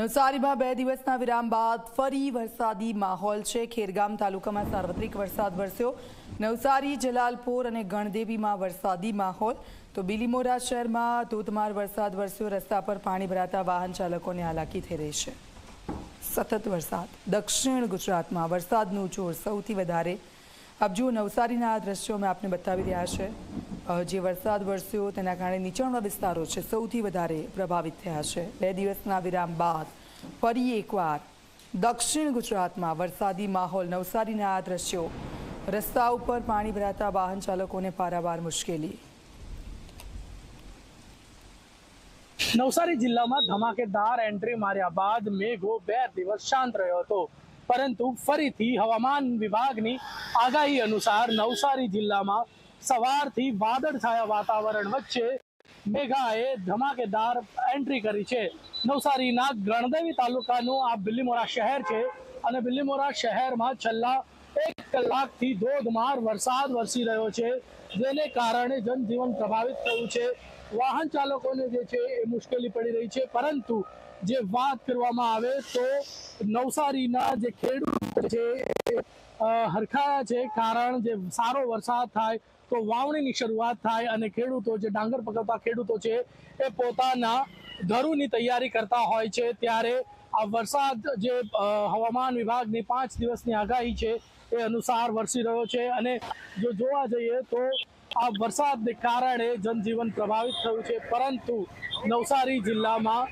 નવસારીમાં બે દિવસના વિરામ બાદ ફરી વરસાદી માહોલ છે. ખેરગામ તાલુકામાં સાર્વત્રિક વરસાદ વરસ્યો. નવસારી, જલાલપોર અને ગણદેવીમાં વરસાદી માહોલ. તો બિલીમોરા શહેરમાં ધોધમાર વરસાદ વરસ્યો. રસ્તા પર પાણી ભરાતા વાહન ચાલકોને હાલાકી થઈ રહી છે. સતત વરસાદ. દક્ષિણ ગુજરાતમાં વરસાદનું જોર સૌથી વધારે આપ જુઓ, નવસારીના આ દ્રશ્યો અમે આપને બતાવી રહ્યા છે. જે વરસાદ વરસ્યો તેના કારણે નીચાણવાળા વિસ્તારો છે, સૌથી વધારે પ્રભાવિત થયા છે. બે દિવસના વિરામ બાદ ફરી એકવાર દક્ષિણ ગુજરાતમાં વરસાદી માહોલ, નવસારીના આ દ્રશ્યો. રસ્તા ઉપર પાણી ભરાતા વાહન ચાલકોને પારાવાર મુશ્કેલી. નવસારી જિલ્લામાં ધમાકેદાર એન્ટ્રી માર્યા બાદ મેઘો બે દિવસ શાંત રહ્યો હતો. પરંતુ ફરીથી હવામાન વિભાગની આગાહી અનુસાર નવસારી જિલ્લામાં સવારથી વાદળછાયા વાતાવરણ વચ્ચે મેઘાએ ધમાકેદાર એન્ટ્રી કરી છે. નવસારીના ગણદેવી તાલુકાનું આ બિલ્લીમોરા શહેર છે અને બિલ્લીમોરા શહેરમાં છેલ્લા કલાકથી ધોધમાર વરસાદ વરસી રહ્યો છે, જેને કારણે જનજીવન પ્રભાવિત થયું છે. વાહન ચાલકોને જે છે એ મુશ્કેલી પડી રહી છે, પરંતુ જે વાત કરવામાં આવે તો નવસારીના જે ખેડૂત છે હરખાયા છે. કારણ જે સારો વરસાદ થાય તો વાવણીની શરૂઆત થાય અને ખેડૂતો જે ડાંગર પકવતા ખેડૂતો છે એ પોતાના ઘરોની તૈયારી કરતા હોય છે. ત્યારે આ વરસાદ જે હવામાન વિભાગની પાંચ દિવસની આગાહી છે એ અનુસાર વરસી રહ્યો છે અને જો જોવા જઈએ તો આ વરસાદને કારણે જનજીવન પ્રભાવિત થયું છે. પરંતુ નવસારી જિલ્લામાં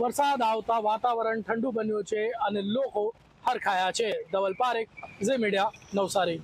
વરસાદ આવતા વાતાવરણ ઠંડુ બન્યું છે અને લોકો હરખાયા છે. ધવલ પારેખ, ઝી મીડિયા, નવસારી.